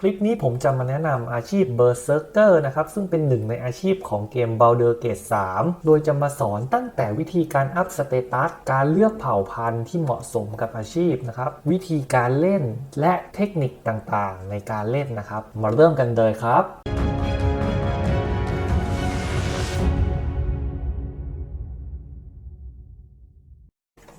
คลิปนี้ผมจะมาแนะนำอาชีพเบอร์เซอร์เกอร์นะครับ ซึ่งเป็นหนึ่งในอาชีพของเกม b a l d u r Gate 3 โดยจะมาสอนตั้งแต่วิธีการอัพสเตตัส การเลือกเผ่าพันธุ์ที่เหมาะสมกับอาชีพนะครับ วิธีการเล่นและเทคนิคต่างๆ ในการเล่นนะครับ มาเริ่มกันเลยครับ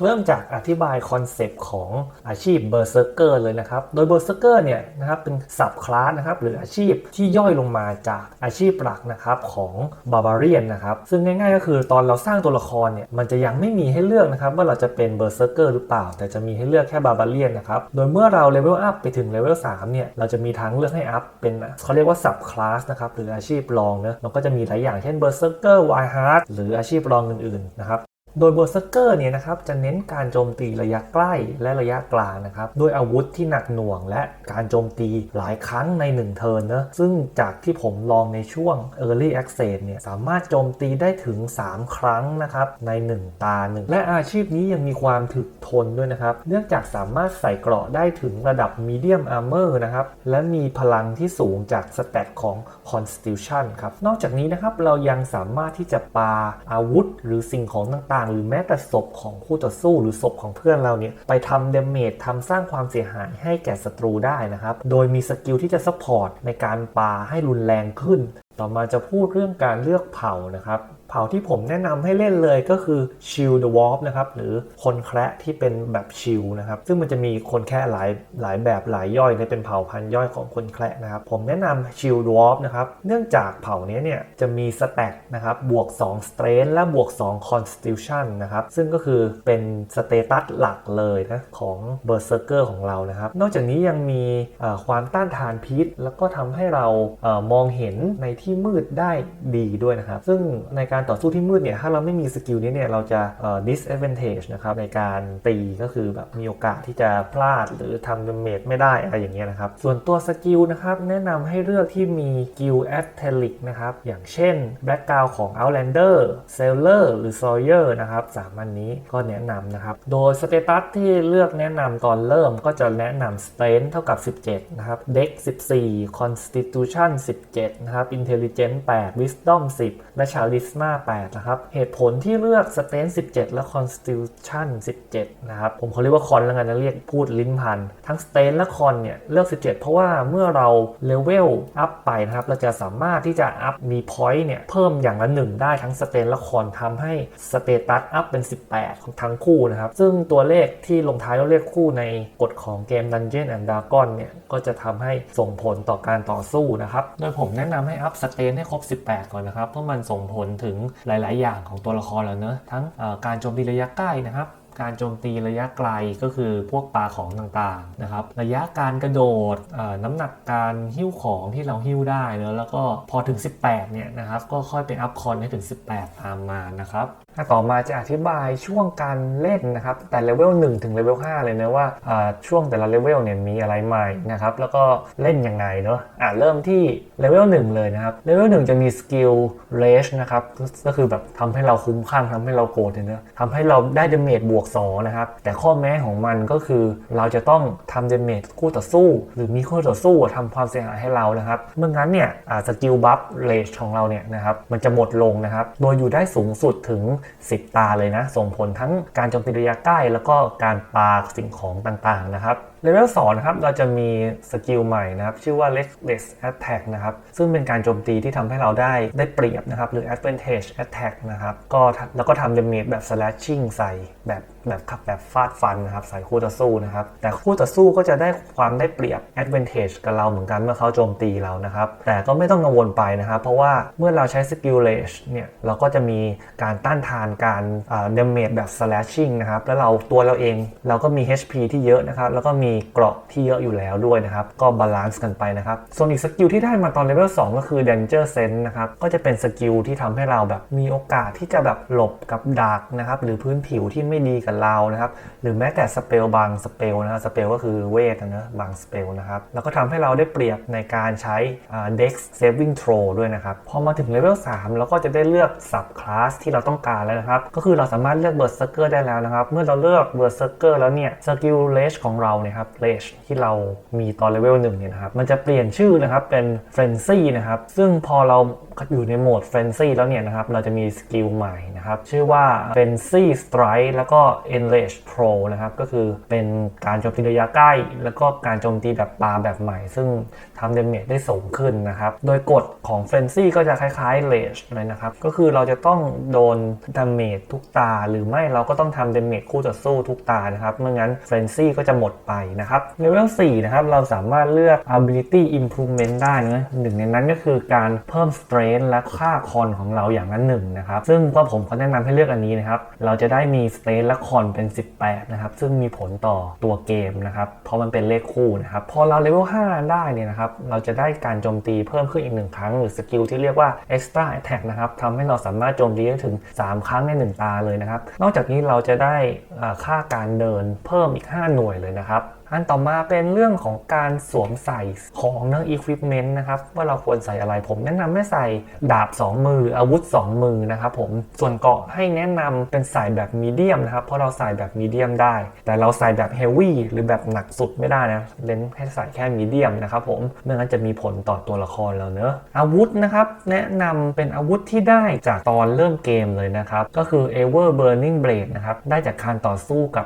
เริ่มจากอธิบายคอนเซปต์ของอาชีพเบอร์เซอร์เกอร์เลยนะครับ โดยเบอร์เซอร์เกอร์เนี่ยนะครับเป็นสับคลาสนะครับหรืออาชีพที่ย่อยลงมาจากอาชีพหลักนะครับของบาบาเรียนนะครับ ซึ่งง่ายๆก็คือตอนเราสร้างตัวละครเนี่ยมันจะยังไม่มีให้เลือกนะครับว่าเราจะเป็นเบอร์เซอร์เกอร์หรือเปล่า แต่จะมีให้เลือกแค่บาบาเรียนนะครับโดยเมื่อเราเลเวลอัพไปถึงเลเวล3เนี่ยเราจะมีทั้งเลือกให้อัพเป็นเขาเรียกว่าสับคลาสนะครับหรืออาชีพรองเนะมันก็จะมีหลายอย่างเช่นเบอร์เซอร์เกอร์ไวฮาร์ดหรืออาชีพรองอื่นๆนะครับ โดยเบอร์เซอร์เกอร์เนี่ยนะครับจะเน้นการโจมตีระยะใกล้และระยะกลางนะครับด้วยอาวุธที่หนักหน่วง และการโจมตีหลายครั้งใน 1 เทิร์นนะซึ่งจากที่ผมลองในช่วง Early Access เนี่ยสามารถโจมตีได้ถึง 3 ครั้งนะครับใน 1 ตาหนึ่งและอาชีพนี้ยังมีความถึกทนด้วยนะครับ เนื่องจากสามารถใส่เกราะได้ถึงระดับ Medium Armor นะครับและมีพลังที่สูงจากสเตตของ Constitution ครับนอกจากนี้นะครับเรายังสามารถที่จะปาอาวุธหรือสิ่งของต่างๆ หรือแม้แต่ศพของคู่ต่อสู้หรือศพของเพื่อนเราเนี่ยไปทำเดเมจทำสร้างความเสียหายให้แก่ศัตรูได้นะครับ โดยมีสกิลที่จะซัพพอร์ตในการปาให้รุนแรงขึ้น ต่อมาจะพูดเรื่องการเลือกเผ่านะครับ เผ่าที่ผมแนะนำให้เล่นเลยก็คือชิลเดอะวอล์ฟนะครับ หรือคนแคระที่เป็นแบบชิลนะครับ ซึ่งมันจะมีคนแค่หลายหลายแบบหลายย่อยในเป็นเผ่าพันธุ์ย่อยของคนแคระนะครับ ผมแนะนำชิลเดอะวอล์ฟนะครับ เนื่องจากเผ่านี้เนี่ยจะมีสแต็กนะครับ บวก2 strength และบวก2 constitution นะครับ ซึ่งก็คือเป็นสเตตัสหลักเลยนะของเบอร์เซอร์เกอร์ของเรานะครับ นอกจากนี้ยังมีความต้านทานพิษ แล้วก็ทำให้เรามองเห็นในที่ที่มืดได้ดีด้วยนะครับ ซึ่งในการต่อสู้ที่มืดเนี่ย ถ้าเราไม่มีสกิลนี้เนี่ย เราจะ disadvantage นะครับ ในการตีก็คือแบบมีโอกาสที่จะพลาดหรือทำดาเมจไม่ได้อะไรอย่างเงี้ยนะครับ ส่วนตัวสกิลนะครับ แนะนำให้เลือกที่มี skill a t e l i c นะครับ อย่างเช่น background ของ Outlander Sailor หรือ Sawyer นะครับสามอันนี้ก็แนะนำนะครับ โดยสเตตัสที่เลือกแนะนำตอนเริ่มก็จะแนะนำ Strength เท่ากับ 17 นะครับ Dex 14 Constitution 17 นะครับ Intelligence 8 Wisdom 10 และ Charisma 8 นะครับ เหตุผลที่เลือก Strength 17 และ Constitution 17 นะครับ ผมเขาเรียกว่าคอนแล้วกันนะเรียกพูดลิ้นพัน ทั้ง Strength และคอนเนี่ย เลือก 17 เพราะว่าเมื่อเราเลเวลอัพไปนะครับ เราจะสามารถที่จะอัพมี point เนี่ย เพิ่มอย่างละหนึ่งได้ทั้ง Strength และคอนทำให้สเตตัสอัพเป็น 18 ของทั้งคู่นะครับ ซึ่งตัวเลขที่ลงท้ายด้วยเลขคู่ในกฎของเกม Dungeon and Dragon เนี่ยก็จะทำให้ส่งผลต่อการต่อสู้นะครับ โดยผมแนะนำให้อัพสเตนให้ครบ 18 ก่อนนะครับ เพราะมันส่งผลถึงหลาย ๆ อย่างของตัวละครแล้วเนอะทั้งการโจมตีระยะใกล้นะครับ การโจมตีระยะไกลก็คือพวกปลาของต่างๆนะครับ ระยะการกระโดดน้ำหนักการหิ้วของที่เราหิ้วได้เนอะแล้วก็พอถึง 18เนี่ยนะครับก็ค่อยไปอัพคอนให้ถึง 18 ตามมานะครับถ้าต่อมาจะอธิบายช่วงการเล่นนะครับ แต่เลเวล1ถึงเลเวล5เลยนะว่าช่วงแต่ละเลเวลเนี่ยมีอะไรใหม่นะครับ แล้วก็เล่นยังไงเนอะอ่าเริ่มที่เลเวล1เลยนะครับเลเวล1จะมีสกิลเรชนะครับก็คือแบบทำให้เราคุ้มข้างทำให้เราโกรธเนี่ยนะทำให้เราได้ดาเมจบวก2นะครับ แต่ข้อแม้ของมันก็คือเราจะต้องทำดเมจคู่ต่อสู้ หรือมีคู่ต่อสู้ทำความเสียหายให้เรานะครับเมื่องั้นเนี่ยสกิลบัฟเรชของเราเนี่ยนะครับมันจะหมดลงนะครับ โดยอยู่ได้สูงสุดถึง 10 ตาเลยนะ ส่งผลทั้งการโจมตีระยะใกล้ แล้วก็การปาสิ่งของต่างๆนะครับเลเวล2นะครับ เราจะมีสกิลใหม่นะครับ ชื่อว่า Reckless Attack นะครับ ซึ่งเป็นการโจมตีที่ทำให้เราได้ได้เปรียบนะครับ หรือ Advantage Attack นะครับ ก็แล้วก็ทำ damage แบบ slashing ใส่แบบแบบขับแบบฟาดฟันนะครับใส่คู่ต่อสู้นะครับ แต่คู่ต่อสู้ก็จะได้ความได้เปรียบ Advantage กับเราเหมือนกันเมื่อเขาโจมตีเรานะครับ แต่ก็ไม่ต้องกังวลไปนะครับ เพราะว่าเมื่อเราใช้สกิล Rage เนี่ยเราก็จะมีการต้านทานการอ่า damage แบบ slashing นะครับ แล้วเราตัวเราเองเราก็มี HP ที่เยอะนะครับ แล้วก็มีเกราะที่เยอะอยู่แล้วด้วยนะครับ ก็บาลานซ์กันไปนะครับ ส่วนอีกสกิลที่ได้มาตอนเลเวล2ก็คือ danger sense นะครับ ก็จะเป็นสกิลที่ทำให้เราแบบมีโอกาสที่จะแบบหลบกับดักนะครับ หรือพื้นผิวที่ไม่ดีกับเรานะครับ หรือแม้แต่สเปลบางสเปลนะครับสเปลก็คือเวทนะบางสเปลนะครับแล้วก็ทำให้เราได้เปรียบในการใช้ dex saving throw ด้วยนะครับ พอมาถึงเลเวล3เราก็จะได้เลือก sub class ที่เราต้องการแล้วนะครับ ก็คือเราสามารถเลือก berserker ได้แล้วนะครับ เมื่อเราเลือก berserker แล้วเนี่ย skill range ของเราเนี่ยครับนะครับเลชที่เรามีตอนเลเวลหนึ่งเนี่ยนะครับมันจะเปลี่ยนชื่อนะครับเป็น Frenzy นะครับซึ่งพอเราอยู่ในโหมด Frenzy แล้วเนี่ยนะครับเราจะมีสกิลใหม่นะครับชื่อว่า Frenzy Strike แล้วก็ Enrage Pro นะครับ ก็คือเป็นการโจมตีระยะใกล้ แล้วก็การโจมตีแบบปาแบบใหม่ ซึ่งทำเดเมจได้สูงขึ้นนะครับ โดยกฎของ Frenzy ก็จะคล้ายๆ Rage เลยนะครับ ก็คือเราจะต้องโดนดาเมจทุกตา หรือไม่เราก็ต้องทำเดเมจคู่ต่อสู้ทุกตานะครับไม่งั้น Frenzy ก็จะหมดไปนะครับเลเวล4นะครับเราสามารถเลือก ability improvement ได้นะหนึ่งในนั้นก็คือการเพิ่ม strength และค่าคอนของเราอย่างนั้นหนึ่งนะครับ ซึ่งก็ผมก็แนะนำให้เลือกอันนี้นะครับ เราจะได้มี strength และคอนเป็น 18 นะครับ ซึ่งมีผลต่อตัวเกมนะครับ เพราะมันเป็นเลขคู่นะครับ พอเราเลเวล 5 ได้เนี่ยนะครับ เราจะได้การโจมตีเพิ่มขึ้นอีกหนึ่งครั้ง หรือสกิลที่เรียกว่า extra attack นะครับทำให้เราสามารถโจมตีได้ถึง 3 ครั้งใน 1 ตาเลยนะครับ นอกจากนี้เราจะได้ค่าการเดินเพิ่มอีก 5 หน่วยเลยนะครับ อันต่อมาเป็นเรื่องของการสวมใส่ของเนื้อ equipment นะครับว่าเราควรใส่อะไรผมแนะนำให้ใส่ดาบ 2 มือ อาวุธ 2 มือนะครับผมส่วนเกาะให้แนะนำเป็นใส่แบบมีเดียมนะครับเพราะเราใส่แบบมีเดียมได้ แต่เราใส่แบบเฮฟวี่หรือแบบหนักสุดไม่ได้นะเน้นให้ใส่แค่มีเดียมนะครับผมไม่งั้นจะมีผลต่อตัวละครเราเนอะอาวุธนะครับแนะนำเป็นอาวุธที่ได้จากตอนเริ่มเกมเลยนะครับก็คือ ever burning blade นะครับได้จากการต่อสู้กับ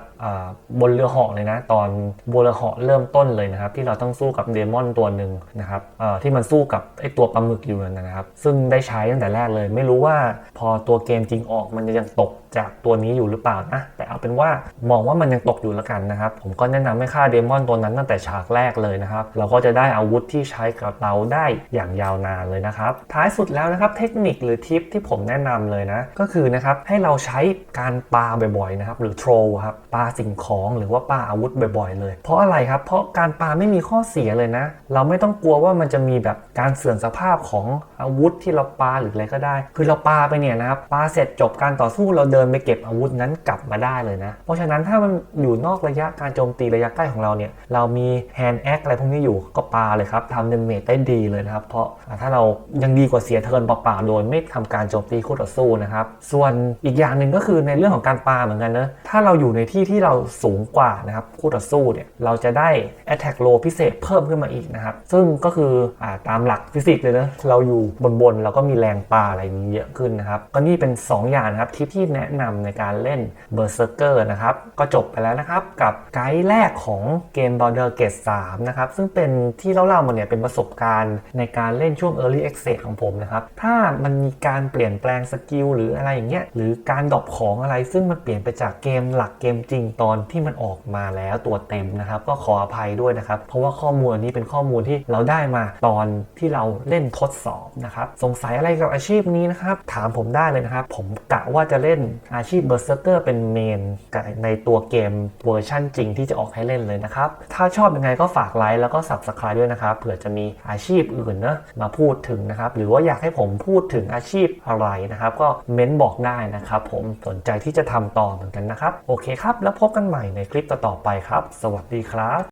บนเรือเหาะเลยนะตอนบนเรือเหาะเริ่มต้นเลยนะครับ ที่เราต้องสู้กับเดมอนตัวหนึ่งนะครับที่มันสู้กับไอตัวปลาหมึกอยู่นะครับ ซึ่งได้ใช้ตั้งแต่แรกเลย ไม่รู้ว่าพอตัวเกมจริงออกมันจะยังตกจากตัวนี้อยู่หรือเปล่านะแต่เอาเป็นว่ามองว่ามันยังตกอยู่แล้วกันนะครับ ผมก็แนะนำให้ฆ่าเดมอนตัวนั้นตั้งแต่ฉากแรกเลยนะครับ เราก็จะได้อาวุธที่ใช้กับเราได้อย่างยาวนานเลยนะครับ ท้ายสุดแล้วนะครับเทคนิคหรือทิปที่ผมแนะนำเลยนะ ก็คือนะครับให้เราใช้การปาบ่อยๆนะครับหรือโทรครับปาสิ่งของหรือว่าปาอาวุธบ่อยๆเลยเพราะอะไรครับ เพราะการปาไม่มีข้อเสียเลยนะ เราไม่ต้องกลัวว่ามันจะมีแบบการเสื่อมสภาพของอาวุธที่เราปาหรืออะไรก็ได้ คือเราปาไปเนี่ยนะครับปาเสร็จจบการต่อสู้เราเดินไปเก็บอาวุธนั้นกลับมาได้เลยนะ เพราะฉะนั้นถ้ามันอยู่นอกระยะการโจมตีระยะใกล้ของเราเนี่ยเรามีแฮนด์แอคอะไรพวกนี้อยู่ก็ปาเลยครับทำเดเมจได้ดีเลยนะครับ เพราะถ้าเรายังดีกว่าเสียเทิร์นเปล่าๆโดยไม่ทำการโจมตีคู่ต่อสู้นะครับส่วนอีกอย่างหนึ่งก็คือในเรื่องของการปาเหมือนกันนะถ้าเราอยู่ในที่ที่เราสูงกว่านะครับคู่ต่อสู้เนี่ยเราจะได้ attack roll พิเศษเพิ่มขึ้นมาอีกนะครับ ซึ่งก็คืออตามหลักฟิสิกส์เลยนะ เราอยู่บนๆเราก็มีแรงปาอะไรอย่างนี้เยอะขึ้นนะครับ ก็นี่เป็น 2 อย่างนะครับที่ที่แนะนำในการเล่น Berserker นะครับ ก็จบไปแล้วนะครับ กับไกด์แรกของเกม Border Gate 3นะครับ ซึ่งเป็นที่เล่าๆมาเนี่ยเป็นประสบการณ์ในการเล่นช่วง Early Access ของผมนะครับ ถ้ามันมีการเปลี่ยนแปลงสกิลหรืออะไรอย่างเงี้ยหรือการดรอปของอะไรซึ่งมันเปลี่ยนไปจากเกมหลักเกมจริงตอนที่มันออกมาแล้วตัวเต็มนะครับก็ขออภัยด้วยนะครับ เพราะว่าข้อมูลอันนี้เป็นข้อมูลที่เราได้มาตอนที่เราเล่นทดสอบนะครับสงสัยอะไรกับอาชีพนี้นะครับถามผมได้เลยนะครับ ผมกะว่าจะเล่นอาชีพเบอร์เซอร์เกอร์เป็นเมนในตัวเกมเวอร์ชั่นจริงที่จะออกให้เล่นเลยนะครับ ถ้าชอบยังไงก็ฝากไลค์แล้วก็ Subscribe ด้วยนะครับเผื่อจะมีอาชีพอื่นนะมาพูดถึงนะครับ หรือว่าอยากให้ผมพูดถึงอาชีพอะไรนะครับ ก็เม้นบอกได้นะครับ ผมสนใจที่จะทำต่อเหมือนกันนะครับ โอเคครับ แล้วพบกันใหม่ในคลิปต่อๆไปครับ สวัสดีดีครับ